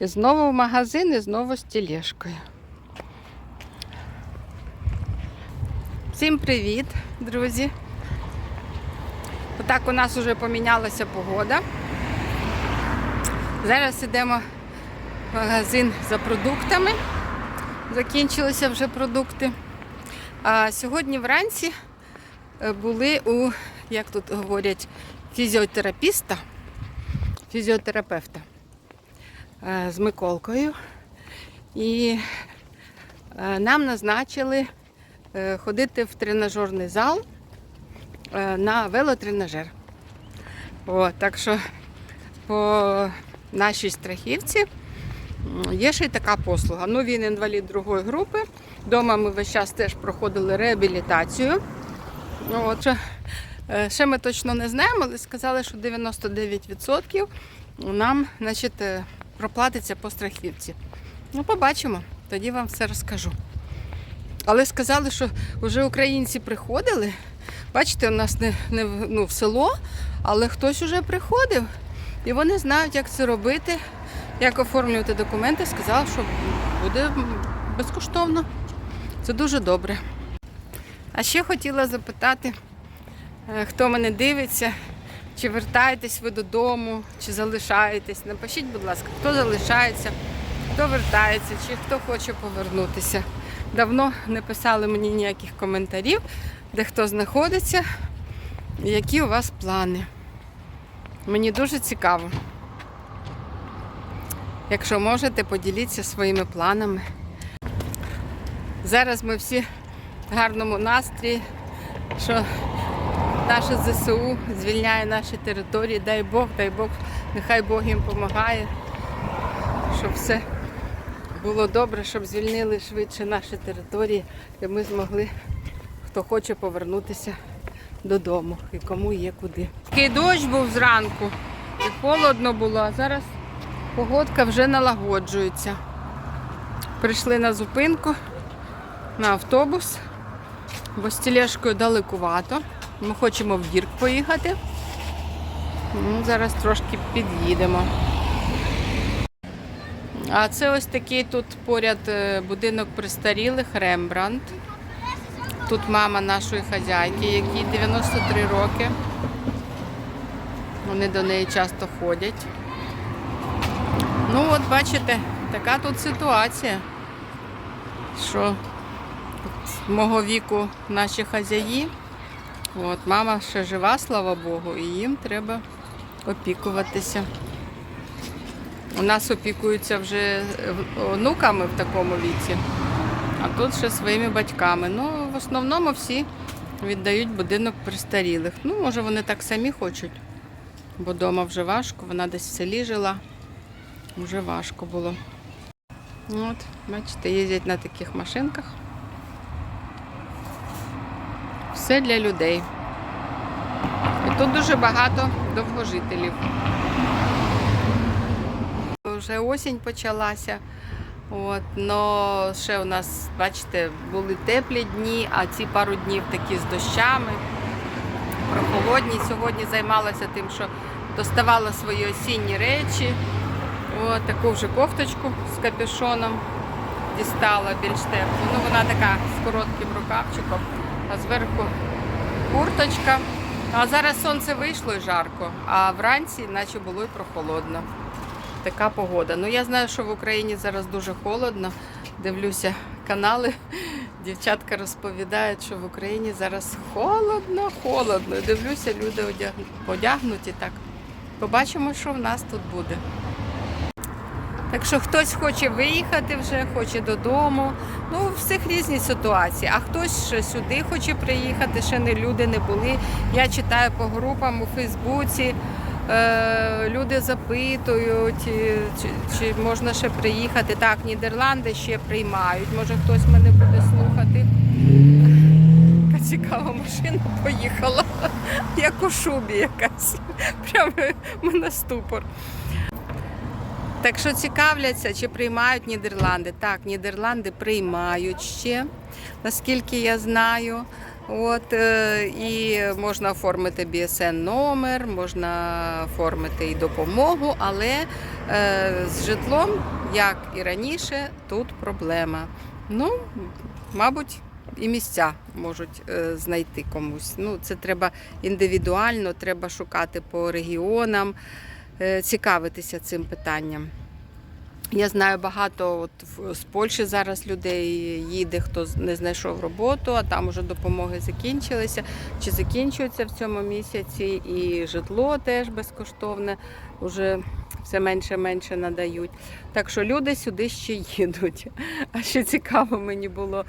І знову в магазин, і знову з тележкою. Всім привіт, друзі. Отак у нас вже помінялася погода. Зараз йдемо в магазин за продуктами. Закінчилися вже продукти. А сьогодні вранці е, були у, як тут говорять, фізіотерапіста, фізіотерапевта з Миколкою. І е, нам назначили е, ходити в тренажерний зал е, на велотренажер. О, так що по нашій страхівці є ще й така послуга. Ну, він інвалід другої групи. Дома ми весь час теж проходили реабілітацію. Ну, от, ще, е, ми точно не знаємо, але сказали, що 99% нам значить, е, проплатиться по страхівці. Ну, побачимо, тоді вам все розкажу. Але сказали, що вже українці приходили. Бачите, у нас не, не ну, в село, але хтось уже приходив. І вони знають, як це робити, як оформлювати документи. Сказали, що буде безкоштовно. Це дуже добре. А ще хотіла запитати, е, хто мене дивиться, чи вертаєтесь ви додому, чи залишаєтесь. Напишіть, будь ласка, хто залишається, хто вертається, чи хто хоче повернутися. Давно не писали мені ніяких коментарів, де хто знаходиться, які у вас плани. Мені дуже цікаво. Якщо можете, поділіться своїми планами. Зараз ми всі в гарному настрої, що наше ЗСУ звільняє наші території. Дай Бог, дай Бог, нехай Бог їм допомагає, щоб все було добре, щоб звільнили швидше наші території, і ми змогли, хто хоче повернутися додому і кому є куди. Такий дощ був зранку, і холодно було, а зараз погодка вже налагоджується. Прийшли на зупинку на автобус, бо з тележкою далекувато. Ми хочемо в Дірк поїхати. Ну, зараз трошки під'їдемо. А це ось такий тут поряд е, будинок престарілих Рембрандт. Тут мама нашої хазяйки, якій 93 роки. Вони до неї часто ходять. Ну от бачите, така тут ситуація, що з мого віку наші хазяї. От, мама ще жива, слава Богу, і їм треба опікуватися. У нас опікуються вже е, онуками в такому віці, а тут ще своїми батьками. Ну, в основному всі віддають будинок престарілих. Ну, може, вони так самі хочуть, бо вдома вже важко, вона десь в селі жила, вже важко було. От, бачите, їздять на таких машинках. Все для людей. І тут дуже багато довгожителів. Вже осінь почалася. От, но ще у нас, бачите, були теплі дні, а ці пару днів такі з дощами, прохолодні. Сьогодні займалася тим, що доставала свої осінні речі. От, таку вже кофточку з капюшоном дістала більш теплу. Ну, вона така з коротким рукавчиком, а зверху курточка. А зараз сонце вийшло і жарко, а вранці наче було і прохолодно. Така погода. Ну я знаю, що в Україні зараз дуже холодно. Дивлюся канали. Дівчатка розповідають, що в Україні зараз холодно, холодно. Дивлюся, люди одяг- одягнуті так. Побачимо, що в нас тут буде. Так що хтось хоче виїхати вже, хоче додому. Ну, всіх різні ситуації. А хтось ще сюди хоче приїхати, ще не люди не були. Я читаю по групам у Фейсбуці. Е, люди запитують, е, чи, чи можна ще приїхати. Так, Нідерланди ще приймають. Може хтось мене буде слухати. Цікава машина поїхала, як у шубі якась. Прямо мене ступор. Так що цікавляться, чи приймають Нідерланди. Так, Нідерланди приймають ще, наскільки я знаю. От, е, і можна оформити BSN номер, можна оформити і допомогу, але е, з житлом, як і раніше, тут проблема. Ну, мабуть, і місця можуть е, знайти комусь. Ну, це треба індивідуально, треба шукати по регіонам, цікавитися цим питанням. Я знаю багато от з Польщі зараз людей їде, хто не знайшов роботу, а там уже допомоги закінчилися чи закінчуються в цьому місяці, і житло теж безкоштовне, вже все менше менше надають. Так що люди сюди ще їдуть. А ще цікаво мені було е,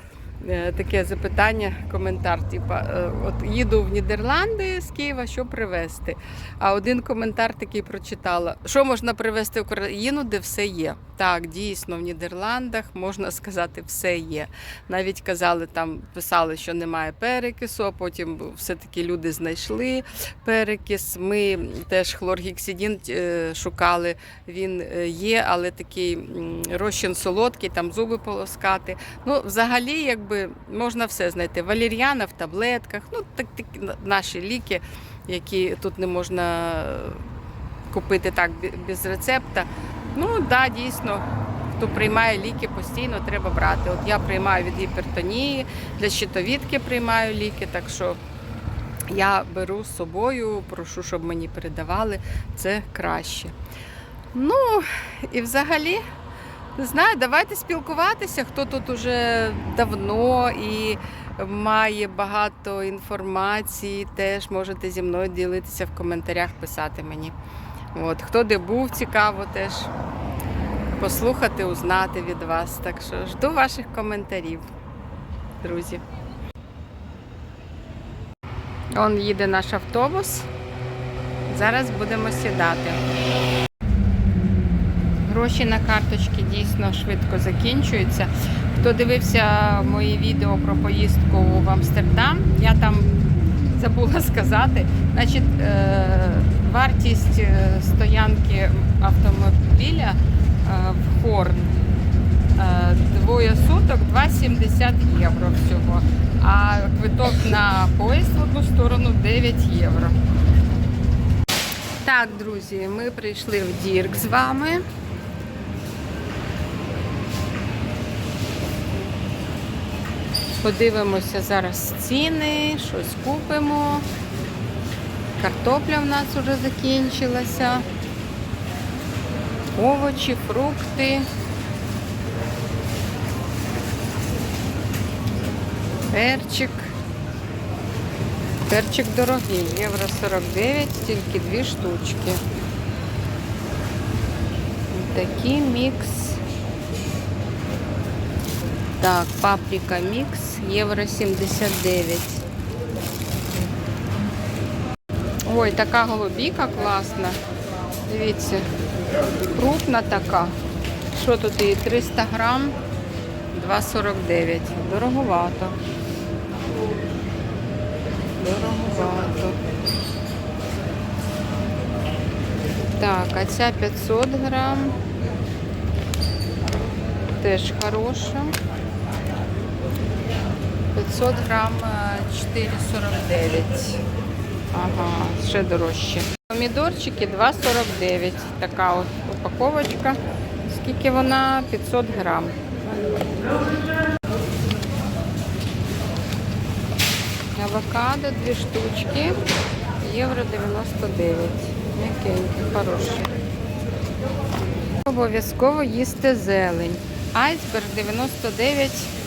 таке запитання, коментар. Типа, е, от їду в Нідерланди з Києва, що привезти? А один коментар такий прочитала: що можна привезти в Україну, де все є. Так, дійсно, в Нідерландах можна сказати, все є. Навіть казали, там писали, що немає перекису, а потім все-таки люди знайшли перекис. Ми теж хлоргексидін е, шукали. Він е, є, але такий розчин солодкий, там зуби полоскати. Ну, взагалі, якби можна все знайти. Валір'яна в таблетках, ну так, такі наші ліки, які тут не можна е, купити так без рецепта. Ну так, да, дійсно. Хто приймає ліки постійно, треба брати. От я приймаю від гіпертонії, для щитовідки приймаю ліки, так що я беру з собою, прошу, щоб мені передавали, це краще. Ну, і взагалі, не знаю, давайте спілкуватися, хто тут уже давно і має багато інформації, теж можете зі мною ділитися в коментарях, писати мені. От, хто де був, цікаво теж послухати, узнати від вас. Так що жду ваших коментарів, друзі. Он їде наш автобус. Зараз будемо сідати. Гроші на карточки дійсно швидко закінчуються. Хто дивився мої відео про поїздку в Амстердам, я там забула сказати. Значить, е, вартість е, стоянки автомобіля е, в Хорн двоє суток 2,70 євро всього. А квиток на поїзд в одну сторону 9 євро. Так, друзі, ми прийшли в Дірк з вами. Подивимося зараз ціни, щось купимо. Картопля в нас вже закінчилася. Овочі, фрукти. Перчик. Перчик дорогий, євро 49, тільки дві штучки. Такий мікс. Так, паприка мікс, євро 79. Ой, така голубіка класна. Дивіться, крупна така. Що тут її? 300 грам, 2,49. Дороговато. Дороговато. Так, а ця 500 грам. Теж хороша. 500 грам е, 4,49. Ага, ще дорожче. Помідорчики 2,49. Така от упаковочка. Скільки вона? 500 грам. Авокадо, дві штучки, євро 99. М'якенькі, хороші. Обов'язково їсти зелень. Айсберг 99 а,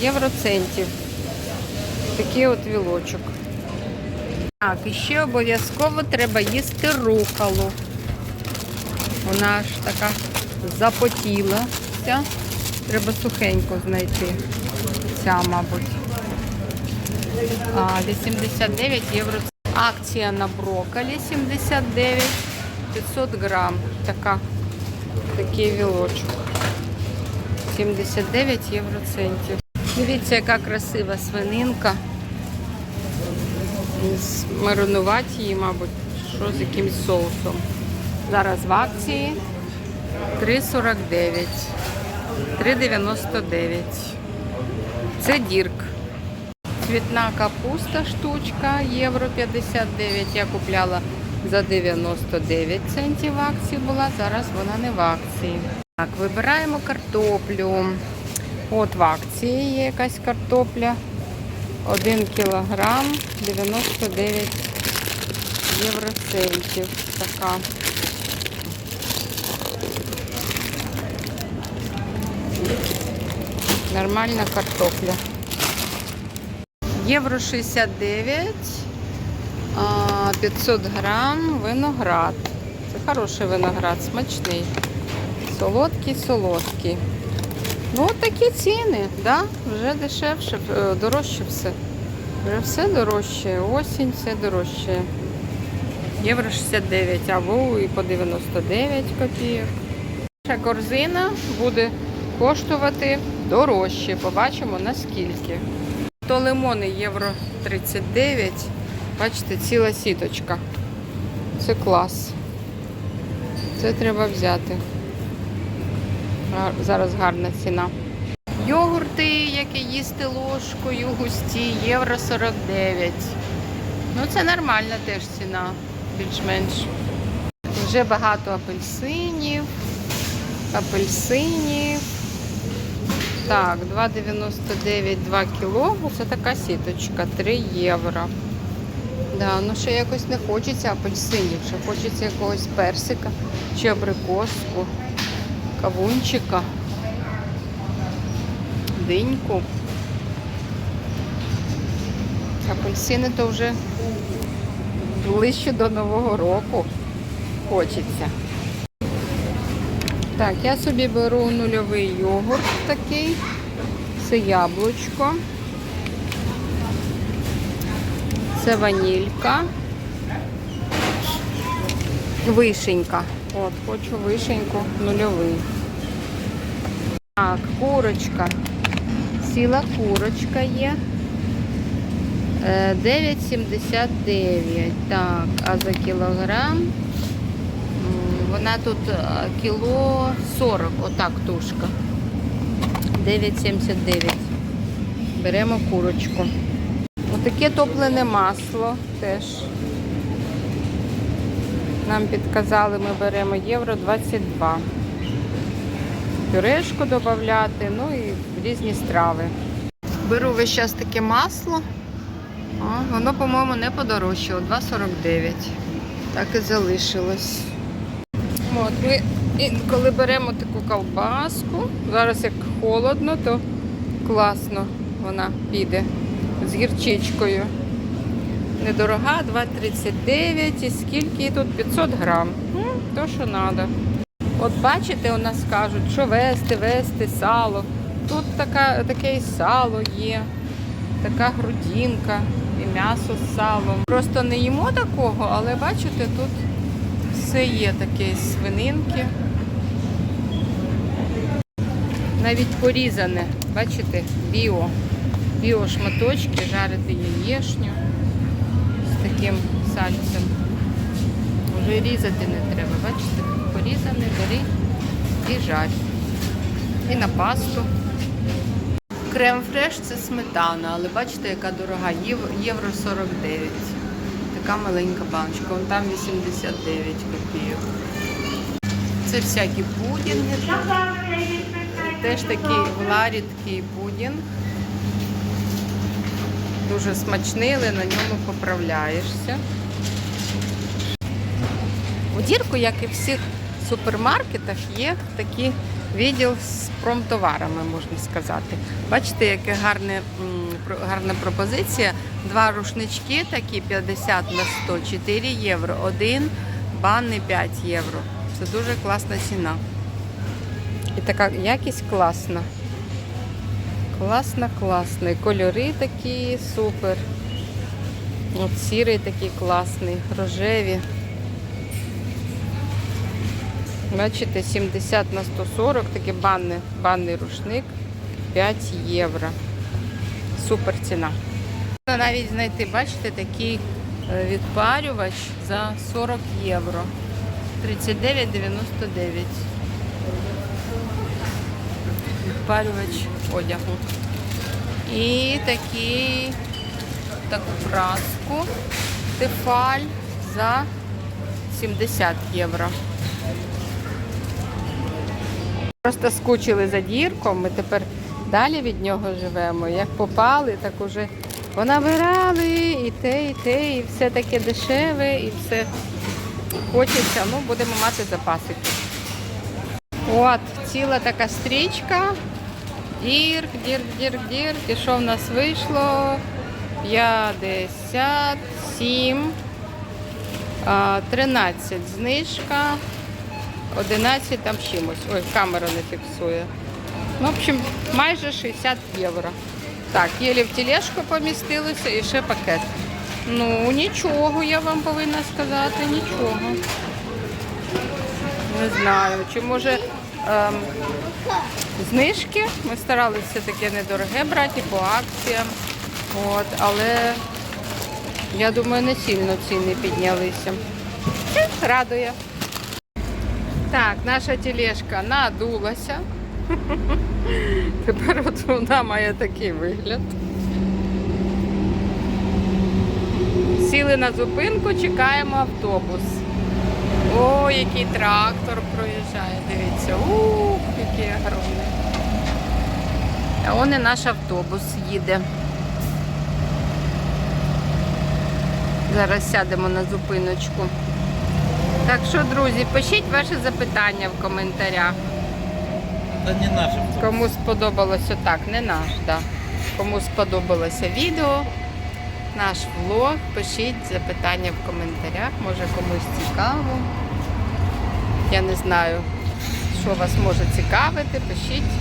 євроцентів. Такий от вілочок. Так, і ще обов'язково треба їсти руколу. Вона ж така запотіла. Ця. Треба сухенько знайти. Ця, мабуть. А, 89 євро. Акція на брокколі 79, 500 грам. Така, такий вілочок. 79 євроцентів. Дивіться, яка красива свининка. Маринувати її, мабуть, що з якимсь соусом. Зараз в акції 3,49. 3,99. Це дірк. Цвітна капуста штучка, євро 59. Я купляла за 99 центів в акції була, зараз вона не в акції. Так, вибираємо картоплю. От в акції є якась картопля. 1 кілограм 99 євроцентів. Така. Нормальна картопля. Євро 69, 500 грам виноград. Це хороший виноград, смачний. Солодкий, солодкий. Ну, от такі ціни, да? вже дешевше, е, дорожче все. Вже все дорожче. Осінь все дорожче. Євро 69, або і по 99 копійок. Наша корзина буде коштувати дорожче. Побачимо наскільки. То лимони євро 39. Бачите, ціла сіточка. Це клас. Це треба взяти. Зараз гарна ціна. Йогурти, які їсти ложкою, густі, євро 49. Ну, це нормальна теж ціна, більш-менш. Вже багато апельсинів. Апельсинів. Так, 2,99 2 кіло. Це така сіточка, 3 євро. Да, ну ще якось не хочеться апельсинів, ще хочеться якогось персика чи абрикоску, кавунчика, диньку. Апельсини то вже ближче до Нового року хочеться. Так, я собі беру нульовий йогурт такий. Це яблучко. Це ванілька. Вишенька. От, хочу вишеньку нульовий. Так, курочка. Ціла курочка є. Е, 9,79. Так, а за кілограм вона тут е, кіло 40, отак тушка. 9,79. Беремо курочку. Отаке топлене масло теж. Нам підказали, ми беремо євро 22. Пюрешку додати, ну і різні страви. Беру весь час таке масло. А, воно, по-моєму, не подорожчало, 2,49. Так і залишилось. От, ми інколи беремо таку ковбаску. Зараз як холодно, то класно вона піде з гірчичкою. Недорога, 2,39 і скільки тут 500 грам. Ну, то, що треба. От бачите, у нас кажуть, що вести, вести сало. Тут така, таке і сало є, така грудинка і м'ясо з салом. Просто не їмо такого, але бачите, тут все є таке з свининки. Навіть порізане, бачите, біо. Біо шматочки, жарити яєшню таким сальцем. Вже різати не треба, бачите? Порізане, бери і жарь. І на пасту. Крем фреш це сметана, але бачите, яка дорога. Єв- Євро 49. Така маленька баночка. Вон там 89 копійок. Це всякі пудінги. Теж такий в ларі такий пудінг. Дуже смачний, але на ньому поправляєшся. У дірку, як і в всіх супермаркетах, є такий відділ з промтоварами, можна сказати. Бачите, яка гарна пропозиція. Два рушнички такі 50 на 100, 4 євро. Один банний 5 євро. Це дуже класна ціна. І така якість класна. Класно. І кольори такі супер. От сірий такий класний, рожеві. Бачите, 70 на 140, такий банний, банний рушник 5 євро. Супер ціна. Можна навіть знайти, бачите, такий е, відпарювач за 40 євро. 39,99. Відпарювач одягу. І такий таку краску Тефаль за 70 євро. Просто скучили за дірком, ми тепер далі від нього живемо. Як попали, так уже понабирали і те, і те, і все таке дешеве, і все хочеться. Ну, будемо мати запасики. От, ціла така стрічка. Дірк, дірк, дірк, дірк. І що в нас вийшло? 57, 13 знижка, 11 там чимось. Ой, камера не фіксує. Ну, в общем, майже 60 євро. Так, єлі в тележку помістилося і ще пакет. Ну, нічого, я вам повинна сказати, нічого. Не знаю, чи може ем, знижки. Ми старалися все-таки недороге брати по акціям. От, але я думаю, не сильно ціни піднялися. Радує. Так, наша тележка надулася. Тепер от вона має такий вигляд. Сіли на зупинку, чекаємо автобус. О, який трактор проїжджає, дивіться. Ух, який огромний. А он і наш автобус їде. Зараз сядемо на зупиночку. Так що, друзі, пишіть ваші запитання в коментарях. Это не наш автобус. Кому сподобалося так, не наш, да. Кому сподобалося відео, наш влог, пишіть запитання в коментарях, може комусь цікаво. Я не знаю, що вас може цікавити, пишіть.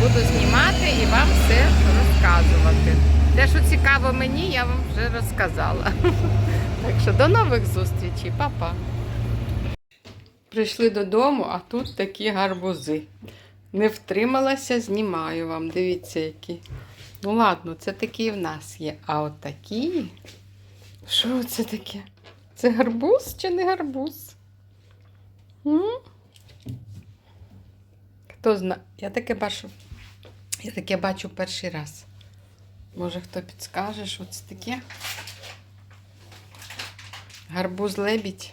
Буду знімати і вам все розказувати. Те, що цікаво мені, я вам вже розказала. Так що до нових зустрічей, Па-па. Прийшли додому, а тут такі гарбузи. Не втрималася, знімаю вам. Дивіться, які. Ну ладно, це такі в нас є. А от такі. Що це таке? Це гарбуз чи не гарбуз? М? Хто знає? Я таке бачу. Я таке бачу перший раз. Може хто підскаже, що це таке? Гарбуз лебідь.